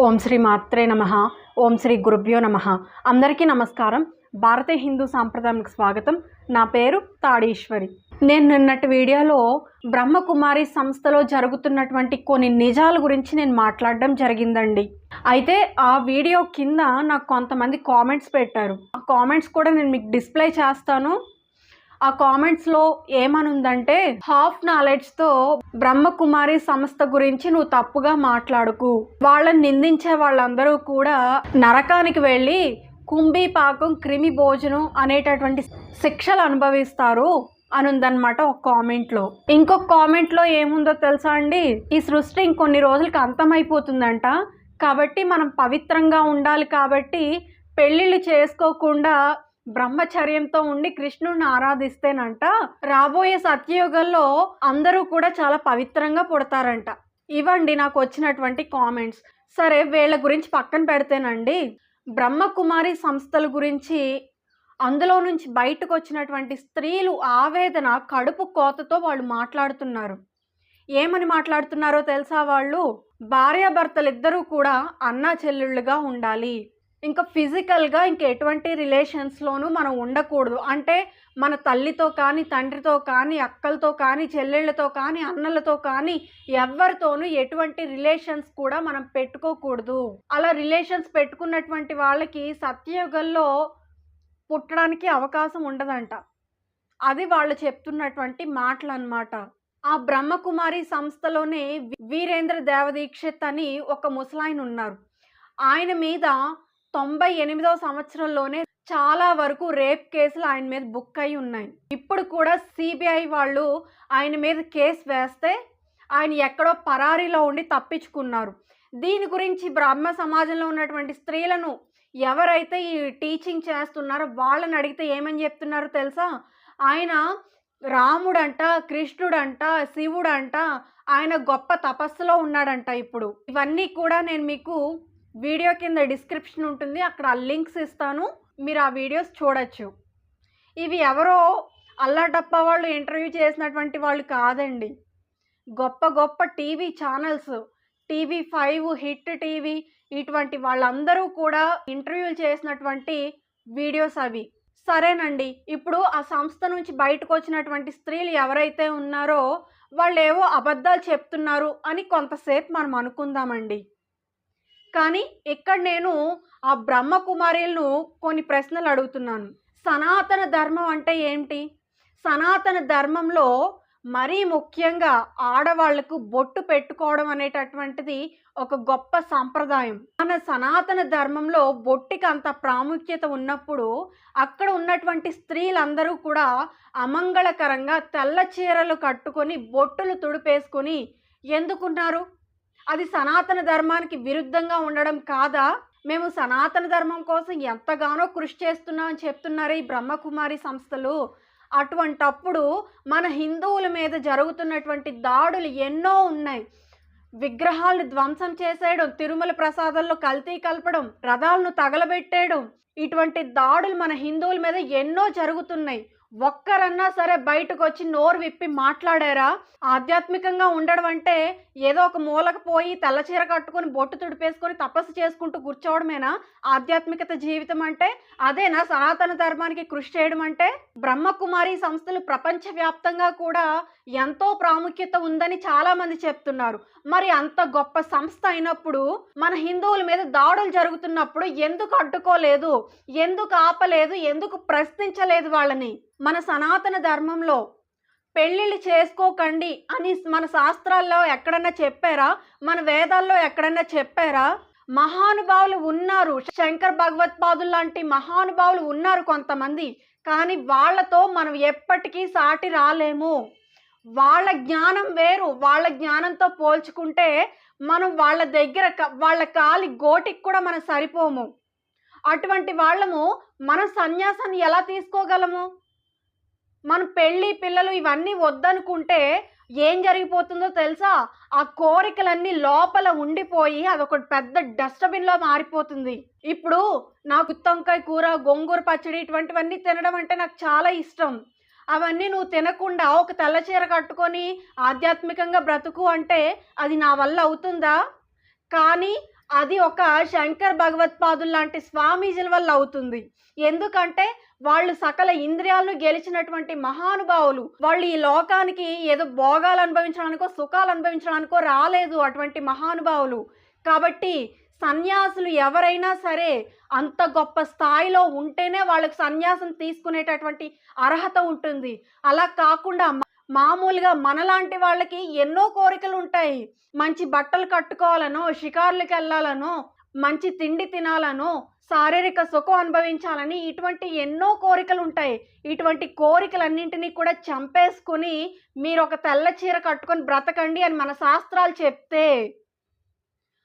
ఓం శ్రీ మాత్రే నమ. ఓం శ్రీ గురుభ్యో నమ. అందరికీ నమస్కారం. భారతీయ హిందూ సాంప్రదాయానికి స్వాగతం. నా పేరు తాడీశ్వరి. నేను నిన్నటి వీడియోలో బ్రహ్మకుమారి సంస్థలో జరుగుతున్నటువంటి కొన్ని నిజాల గురించి నేను మాట్లాడడం జరిగిందండి. అయితే ఆ వీడియో కింద నాకు కొంతమంది కామెంట్స్ పెట్టారు. ఆ కామెంట్స్ కూడా నేను మీకు డిస్ప్లే చేస్తాను. ఆ కామెంట్స్లో ఏమనుందంటే హాఫ్ నాలెడ్జ్తో బ్రహ్మకుమారి సంస్థ గురించి నువ్వు తప్పుగా మాట్లాడుకు. వాళ్ళని నిందించే వాళ్ళందరూ కూడా నరకానికి వెళ్ళి కుంభీ పాకం క్రిమి భోజనం అనేటటువంటి శిక్షలు అనుభవిస్తారు అని ఉందన్నమాట ఒక కామెంట్లో ఇంకొక కామెంట్లో ఏముందో తెలుసా అండి? ఈ సృష్టి ఇంకొన్ని రోజులకి అంతమైపోతుందంట. కాబట్టి మనం పవిత్రంగా ఉండాలి కాబట్టి పెళ్ళిళ్ళు చేసుకోకుండా బ్రహ్మచర్యంతో ఉండి కృష్ణుడిని ఆరాధిస్తేనంట రాబోయే సత్యయుగంలో అందరూ కూడా చాలా పవిత్రంగా పుడతారంట. ఇవ్వండి నాకు వచ్చినటువంటి కామెంట్స్. సరే వీళ్ళ గురించి పక్కన పెడితేనండి. బ్రహ్మకుమారి సంస్థల గురించి అందులో నుంచి బయటకు వచ్చినటువంటి స్త్రీలు ఆవేదన కడుపు కోతతో వాళ్ళు మాట్లాడుతున్నారు. ఏమని మాట్లాడుతున్నారో తెలుసా వాళ్ళు? భార్యాభర్తలు ఇద్దరూ కూడా అన్నా చెల్లెళ్ళుగా ఉండాలి. ఇంకా ఫిజికల్గా ఇంక ఎటువంటి రిలేషన్స్లోనూ మనం ఉండకూడదు. అంటే మన తల్లితో కానీ తండ్రితో కానీ అక్కలతో కానీ చెల్లెళ్ళతో కానీ అన్నలతో కానీ ఎవరితోనూ ఎటువంటి రిలేషన్స్ కూడా మనం పెట్టుకోకూడదు. అలా రిలేషన్స్ పెట్టుకున్నటువంటి వాళ్ళకి సత్యయుగంలో పుట్టడానికి అవకాశం ఉండదంట. అది వాళ్ళు చెప్తున్నటువంటి మాటలు అనమాట ఆ బ్రహ్మకుమారి సంస్థలోనే వీరేంద్ర దేవదీక్షిత్ అని ఒక ముసలాయన ఉన్నారు ఆయన మీద తొంభై ఎనిమిదవ సంవత్సరంలోనే చాలా వరకు రేప్ కేసులు ఆయన మీద బుక్ అయి ఉన్నాయి. ఇప్పుడు కూడా సిబిఐ వాళ్ళు ఆయన మీద కేసు వేస్తే ఆయన ఎక్కడో పరారీలో ఉండి తప్పించుకున్నారు. దీని గురించి బ్రహ్మ సమాజంలో ఉన్నటువంటి స్త్రీలను ఎవరైతే ఈ టీచింగ్ చేస్తున్నారో వాళ్ళని అడిగితే ఏమని చెప్తున్నారో తెలుసా? ఆయన రాముడంట కృష్ణుడంట శివుడంట ఆయన గొప్ప తపస్సులో ఉన్నాడంట ఇప్పుడు. ఇవన్నీ కూడా నేను మీకు వీడియో కింద డిస్క్రిప్షన్ ఉంటుంది. అక్కడ ఆ లింక్స్ ఇస్తాను. మీరు ఆ వీడియోస్ చూడొచ్చు. ఇవి ఎవరో అల్లాటప్ప వాళ్ళు ఇంటర్వ్యూ చేసినటువంటి వాళ్ళు కాదండి. గొప్ప గొప్ప TV channels TV five hit TV ఇటువంటి వాళ్ళందరూ కూడా ఇంటర్వ్యూలు చేసినటువంటి వీడియోస్ అవి. సరేనండి. ఇప్పుడు ఆ సంస్థ నుంచి బయటకు వచ్చినటువంటి స్త్రీలు ఎవరైతే ఉన్నారో వాళ్ళు ఏవో అబద్ధాలు చెప్తున్నారు అని కొంతసేపు మనం అనుకుందామండి. కానీ ఇక్కడ నేను ఆ బ్రహ్మ కుమారులను కొన్ని ప్రశ్నలు అడుగుతున్నాను. సనాతన ధర్మం అంటే ఏంటి సనాతన ధర్మంలో మరీ ముఖ్యంగా ఆడవాళ్ళకు బొట్టు పెట్టుకోవడం అనేటటువంటిది ఒక గొప్ప సాంప్రదాయం. మన సనాతన ధర్మంలో బొట్టికి అంత ప్రాముఖ్యత ఉన్నప్పుడు అక్కడ ఉన్నటువంటి స్త్రీలందరూ కూడా అమంగళకరంగా తెల్ల చీరలు కట్టుకొని బొట్టులు తుడిపేసుకొని ఎందుకున్నారు? అది సనాతన ధర్మానికి విరుద్ధంగా ఉండడం కాదా? మేము సనాతన ధర్మం కోసం ఎంతగానో కృషి చేస్తున్నామని చెప్తున్నారు ఈ బ్రహ్మకుమారి సంస్థలు. అటువంటప్పుడు మన హిందువుల మీద జరుగుతున్నటువంటి దాడులు ఎన్నో ఉన్నాయి. విగ్రహాలను ధ్వంసం చేసేయడం తిరుమల ప్రసాదంలో కల్తీ కలపడం రథాలను తగలబెట్టేయడం ఇటువంటి దాడులు మన హిందువుల మీద ఎన్నో జరుగుతున్నాయి. ఒక్కరన్నా సరే బయటకు వచ్చి నోరు విప్పి మాట్లాడారా? ఆధ్యాత్మికంగా ఉండడం అంటే ఏదో ఒక మూలకు పోయి తెల్లచీర కట్టుకొని బొట్టు తుడిపేసుకొని తపస్సు చేసుకుంటూ కూర్చోవడమేనా? ఆధ్యాత్మికత జీవితం అంటే అదేనా? సనాతన ధర్మానికి కృషి చేయడం అంటే? బ్రహ్మకుమారి సంస్థలు ప్రపంచవ్యాప్తంగా కూడా ఎంతో ప్రాముఖ్యత ఉందని చాలా మంది చెప్తున్నారు. మరి అంత గొప్ప సంస్థ అయినప్పుడు మన హిందువుల మీద దాడులు జరుగుతున్నప్పుడు ఎందుకు అడ్డుకోలేదు? ఎందుకు ఆపలేదు? ఎందుకు ప్రశ్నించలేదు వాళ్ళని? మన సనాతన ధర్మంలో పెళ్ళిళ్ళు చేసుకోకండి అని మన శాస్త్రాల్లో ఎక్కడన్నా చెప్పారా? మన వేదాల్లో ఎక్కడన్నా చెప్పారా? మహానుభావులు ఉన్నారు. శంకర్ భగవత్పాదులు లాంటి మహానుభావులు ఉన్నారు కొంతమంది. కానీ వాళ్ళతో మనం ఎప్పటికీ సాటి రాలేము. వాళ్ళ జ్ఞానం వేరు. వాళ్ళ జ్ఞానంతో పోల్చుకుంటే మనం వాళ్ళ దగ్గర వాళ్ళ కాలి గోటికి కూడా మనం సరిపోము. అటువంటి వాళ్ళము మనం సన్యాసాన్ని ఎలా తీసుకోగలము? మనం పెళ్ళి పిల్లలు ఇవన్నీ వద్దనుకుంటే ఏం జరిగిపోతుందో తెలుసా? ఆ కోరికలన్నీ లోపల ఉండిపోయి అదొక పెద్ద డస్ట్బిన్లో మారిపోతుంది. ఇప్పుడు నాకు తొంకాయ కూర గొంగూర పచ్చడి ఇటువంటివన్నీ తినడం అంటే నాకు చాలా ఇష్టం. అవన్నీ నువ్వు తినకుండా ఒక తెల్ల చీర కట్టుకొని ఆధ్యాత్మికంగా బ్రతుకు అంటే అది నా వల్ల అవుతుందా? కానీ అది ఒక శంకర్ భగవత్పాదులు లాంటి స్వామీజీల వల్ల అవుతుంది. ఎందుకంటే వాళ్ళు సకల ఇంద్రియాలను గెలిచినటువంటి మహానుభావులు. వాళ్ళు ఈ లోకానికి ఏదో భోగాలు అనుభవించడానికో సుఖాలు అనుభవించడానికో రాలేదు అటువంటి మహానుభావులు. కాబట్టి సన్యాసులు ఎవరైనా సరే అంత గొప్ప స్థాయిలో ఉంటేనే వాళ్ళకి సన్యాసం తీసుకునేటటువంటి అర్హత ఉంటుంది. అలా కాకుండా మామూలుగా మనలాంటి వాళ్ళకి ఎన్నో కోరికలు ఉంటాయి మంచి బట్టలు కట్టుకోవాలనో షికార్లకు వెళ్ళాలనో మంచి తిండి తినాలనో శారీరక సుఖం అనుభవించాలని ఇటువంటి ఎన్నో కోరికలు ఉంటాయి ఇటువంటి కోరికలన్నింటినీ కూడా చంపేసుకుని మీరు ఒక తెల్ల చీర కట్టుకొని బ్రతకండి అని మన శాస్త్రాలు చెప్తే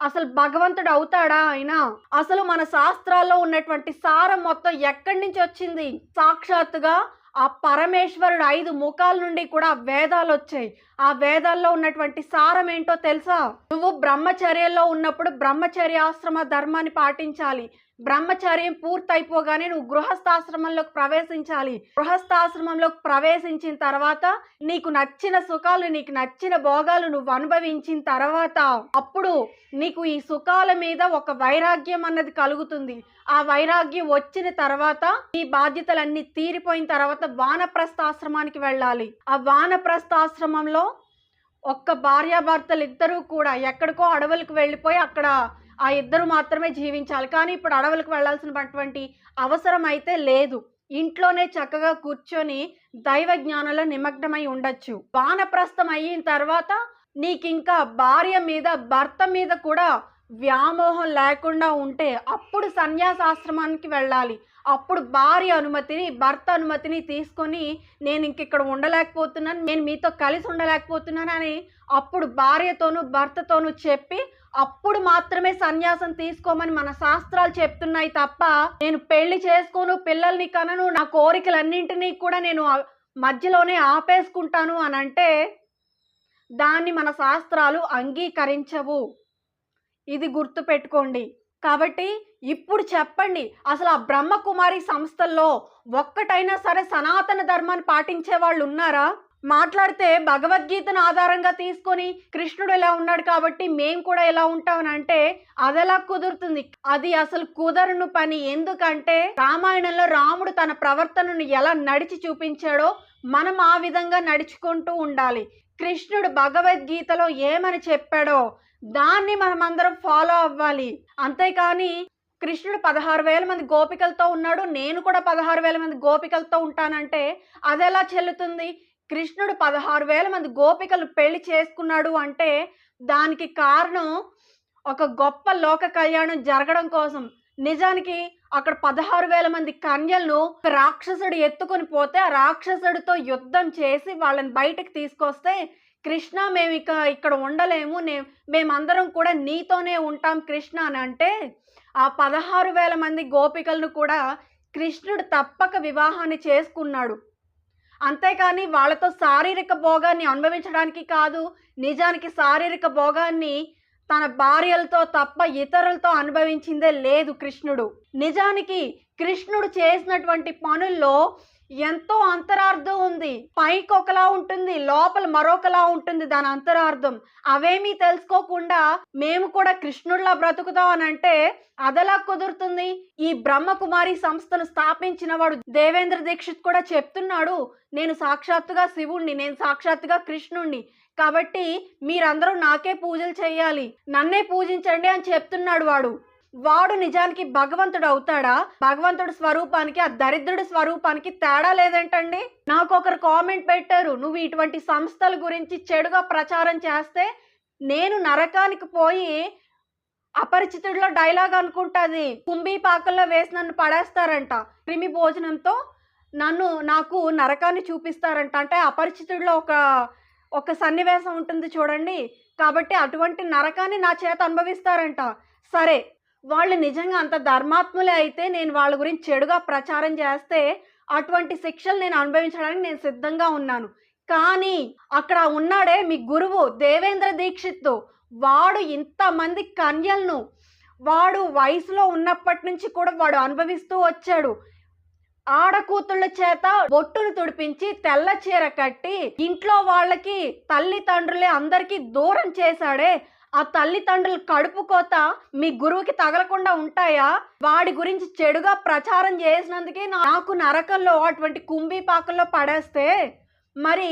అసలు భగవంతుడు అవుతాడా ఆయన అసలు మన శాస్త్రాల్లో ఉన్నటువంటి సారం మొత్తం ఎక్కడి నుంచి వచ్చింది? సాక్షాత్తుగా ఆ పరమేశ్వరుడు ఐదు ముఖాల నుండి కూడా వేదాలు వచ్చాయి. ఆ వేదాల్లో ఉన్నటువంటి సారం ఏంటో తెలుసా? నువ్వు బ్రహ్మచర్యలో ఉన్నప్పుడు బ్రహ్మచర్యాశ్రమ ధర్మాన్ని పాటించాలి. బ్రహ్మచర్యం పూర్తయిపోగానే నువ్వు గృహస్థాశ్రమంలోకి ప్రవేశించాలి. గృహస్థాశ్రమంలోకి ప్రవేశించిన తర్వాత నీకు నచ్చిన సుఖాలు నీకు నచ్చిన భోగాలు నువ్వు అనుభవించిన తర్వాత అప్పుడు నీకు ఈ సుఖాల మీద ఒక వైరాగ్యం అన్నది కలుగుతుంది. ఆ వైరాగ్యం వచ్చిన తర్వాత ఈ బాధ్యతలన్నీ తీరిపోయిన తర్వాత వానప్రస్థాశ్రమానికి వెళ్ళాలి. ఆ వానప్రస్థాశ్రమంలో ఒక్క భార్యాభర్తలు ఇద్దరూ కూడా ఎక్కడికో అడవులకు వెళ్ళిపోయి అక్కడ ఆ ఇద్దరు మాత్రమే జీవించాలి. కానీ ఇప్పుడు అడవులకు వెళ్ళాల్సినటువంటి అవసరం అయితే లేదు. ఇంట్లోనే చక్కగా కూర్చొని దైవ జ్ఞానంలో నిమగ్నమై ఉండొచ్చు. వానప్రస్థం అయిన తర్వాత నీకింకా భార్య మీద భర్త మీద కూడా వ్యామోహం లేకుండా ఉంటే అప్పుడు సన్యాసాశ్రమానికి వెళ్ళాలి. అప్పుడు భార్య అనుమతిని భర్త అనుమతిని తీసుకొని నేను ఇంక ఇక్కడ ఉండలేకపోతున్నాను నేను మీతో కలిసి ఉండలేకపోతున్నాను అని అప్పుడు భార్యతోనూ భర్తతోనూ చెప్పి అప్పుడు మాత్రమే సన్యాసం తీసుకోమని మన శాస్త్రాలు చెప్తున్నాయి తప్ప నేను పెళ్ళి చేసుకోను పిల్లల్ని కనను నా కోరికలన్నింటినీ కూడా నేను మధ్యలోనే ఆపేసుకుంటాను అని అంటే దాన్ని మన శాస్త్రాలు అంగీకరించవు. ఇది గుర్తు పెట్టుకోండి కాబట్టి ఇప్పుడు చెప్పండి. అసలు ఆ బ్రహ్మకుమారి సంస్థల్లో ఒక్కటైనా సరే సనాతన ధర్మాన్ని పాటించే వాళ్ళు ఉన్నారా? మాట్లాడితే భగవద్గీతను ఆధారంగా తీసుకొని కృష్ణుడు ఎలా ఉన్నాడు కాబట్టి మేము కూడా ఎలా ఉంటామని అంటే అదెలా కుదురుతుంది? అది అసలు కుదరను పని. ఎందుకంటే రామాయణంలో రాముడు తన ప్రవర్తనను ఎలా నడిచి చూపించాడో మనం ఆ విధంగా నడుచుకుంటూ ఉండాలి. కృష్ణుడు భగవద్గీతలో ఏమని చెప్పాడో దాన్ని మనం అందరం ఫాలో అవ్వాలి. అంతేకాని కృష్ణుడు పదహారు వేల మంది గోపికలతో ఉన్నాడు. నేను కూడా పదహారు వేల మంది గోపికలతో ఉంటానంటే అది ఎలా చెల్లుతుంది? కృష్ణుడు పదహారు వేల మంది గోపికలు పెళ్ళి చేసుకున్నాడు అంటే దానికి కారణం ఒక గొప్ప లోక కళ్యాణం జరగడం కోసం. నిజానికి అక్కడ పదహారు వేల మంది కన్యలను రాక్షసుడు ఎత్తుకొని పోతే ఆ రాక్షసుడితో యుద్ధం చేసి వాళ్ళని బయటకు తీసుకొస్తే కృష్ణ మేము ఇక ఇక్కడ ఉండలేము. నే మేమందరం కూడా నీతోనే ఉంటాం కృష్ణ అని అంటే ఆ పదహారు వేల మంది గోపికలను కూడా కృష్ణుడు తప్పక వివాహాన్ని చేసుకున్నాడు. అంతేకాని వాళ్ళతో శారీరక భోగాన్ని అనుభవించడానికి కాదు నిజానికి శారీరక భోగాన్ని తన భార్యలతో తప్ప ఇతరులతో అనుభవించిందే లేదు కృష్ణుడు. నిజానికి కృష్ణుడు చేసినటువంటి పనుల్లో ఎంతో అంతరార్థం ఉంది. పైకి ఒకలా ఉంటుంది లోపల మరొకలా ఉంటుంది దాని అంతరార్థం. అవేమీ తెలుసుకోకుండా మేము కూడా కృష్ణుడిలా బ్రతుకుతాం అని అంటే అదెలా కుదురుతుంది? ఈ బ్రహ్మకుమారి సంస్థను స్థాపించిన వాడు దేవేంద్ర దీక్షిత్ కూడా చెప్తున్నాడు నేను సాక్షాత్తుగా శివుణ్ణి నేను సాక్షాత్తుగా కృష్ణుణ్ణి. కాబట్టి మీరందరూ నాకే పూజలు చేయాలి నన్నే పూజించండి అని చెప్తున్నాడు వాడు. వాడు నిజానికి భగవంతుడు అవుతాడా? భగవంతుడు స్వరూపానికి ఆ దరిద్రుడి స్వరూపానికి తేడా లేదేంటండి? నాకు ఒకరు కామెంట్ పెట్టారు నువ్వు ఇటువంటి సంస్థల గురించి చెడుగా ప్రచారం చేస్తే నేను నరకానికి పోయి అపరిచితుడిలో డైలాగ్ అనుకుంటుంది. కుంభీ పాకల్లో వేసి నన్ను పడేస్తారంట. క్రిమి భోజనంతో నన్ను నాకు నరకాన్ని చూపిస్తారంట. అంటే అపరిచితుడిలో ఒక ఒక సన్నివేశం ఉంటుంది చూడండి. కాబట్టి అటువంటి నరకాన్ని నా చేత అనుభవిస్తారంట. సరే వాళ్ళు నిజంగా అంత ధర్మాత్ములే అయితే నేను వాళ్ళ గురించి చెడుగా ప్రచారం చేస్తే అటువంటి శిక్షలు నేను అనుభవించడానికి నేను సిద్ధంగా ఉన్నాను. కానీ అక్కడ ఉన్నాడే మీ గురువు దేవేంద్ర దీక్షిత్ వాడు ఇంతమంది కన్యలను వాడు వయసులో ఉన్నప్పటి నుంచి కూడా వాడు అనుభవిస్తూ వచ్చాడు. ఆడకూతుళ్ళ చేత బొట్టును తుడిపించి తెల్ల చీర కట్టి ఇంట్లో వాళ్ళకి తల్లిదండ్రులే అందరికీ దూరం చేశాడే. ఆ తల్లిదండ్రుల కడుపు కోత మీ గురువుకి తగలకుండా ఉంటాయా? వాడి గురించి చెడుగా ప్రచారం చేసినందుకే నాకు నరకంలో అటువంటి కుంభీపాకల్లో పడేస్తే మరి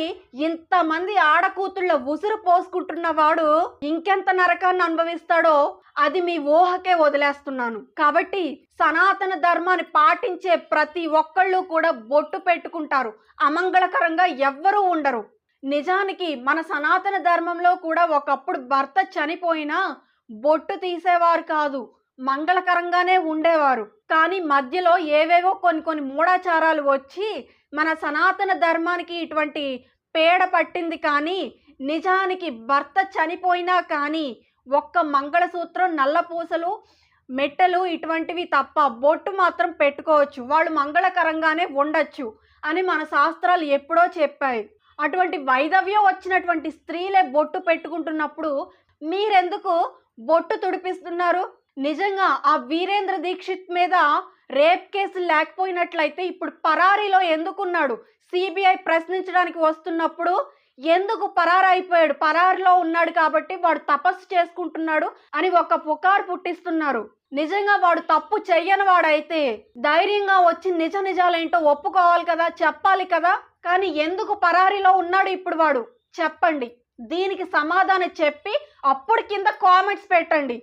ఇంతమంది ఆడకూతుళ్ళ ఉసురు పోసుకుంటున్నవాడు ఇంకెంత నరకాన్ని అనుభవిస్తాడో అది మీ ఊహకే వదిలేస్తున్నాను. కాబట్టి సనాతన ధర్మాన్ని పాటించే ప్రతి ఒక్కళ్ళు కూడా బొట్టు పెట్టుకుంటారు. అమంగళకరంగా ఎవ్వరూ ఉండరు. నిజానికి మన సనాతన ధర్మంలో కూడా ఒకప్పుడు భర్త చనిపోయినా బొట్టు తీసేవారు కాదు మంగళకరంగానే ఉండేవారు. కానీ మధ్యలో ఏవేవో కొన్ని కొన్ని మూఢాచారాలు వచ్చి మన సనాతన ధర్మానికి ఇటువంటి పేడ పట్టింది కానీ నిజానికి భర్త చనిపోయినా కానీ ఒక్క మంగళసూత్రం నల్లపూసలు మెట్టలు ఇటువంటివి తప్ప బొట్టు మాత్రం పెట్టుకోవచ్చు. వాళ్ళు మంగళకరంగానే ఉండొచ్చు అని మన శాస్త్రాలు ఎప్పుడో చెప్పాయి. అటువంటి వైధవ్యం వచ్చినటువంటి స్త్రీలే బొట్టు పెట్టుకుంటున్నప్పుడు మీరెందుకు బొట్టు తుడిపిస్తున్నారు? నిజంగా ఆ వీరేంద్ర దీక్షిత్ మీద రేప్ కేసులు లేకపోయినట్లయితే ఇప్పుడు పరారీలో ఎందుకున్నాడు? సిబిఐ ప్రశ్నించడానికి వస్తున్నప్పుడు ఎందుకు పరారైపోయాడు? పరారిలో ఉన్నాడు కాబట్టి వాడు తపస్సు చేసుకుంటున్నాడు అని ఒక పుకారు పుట్టిస్తున్నారు. నిజంగా వాడు తప్పు చెయ్యని వాడైతే ధైర్యంగా వచ్చి నిజ నిజాలేంటో ఒప్పుకోవాలి కదా చెప్పాలి కదా? కానీ ఎందుకు పరారీలో ఉన్నాడు ఇప్పుడు వాడు? చెప్పండి. దీనికి సమాధానం చెప్పి అప్పుడు కింద కామెంట్స్ పెట్టండి.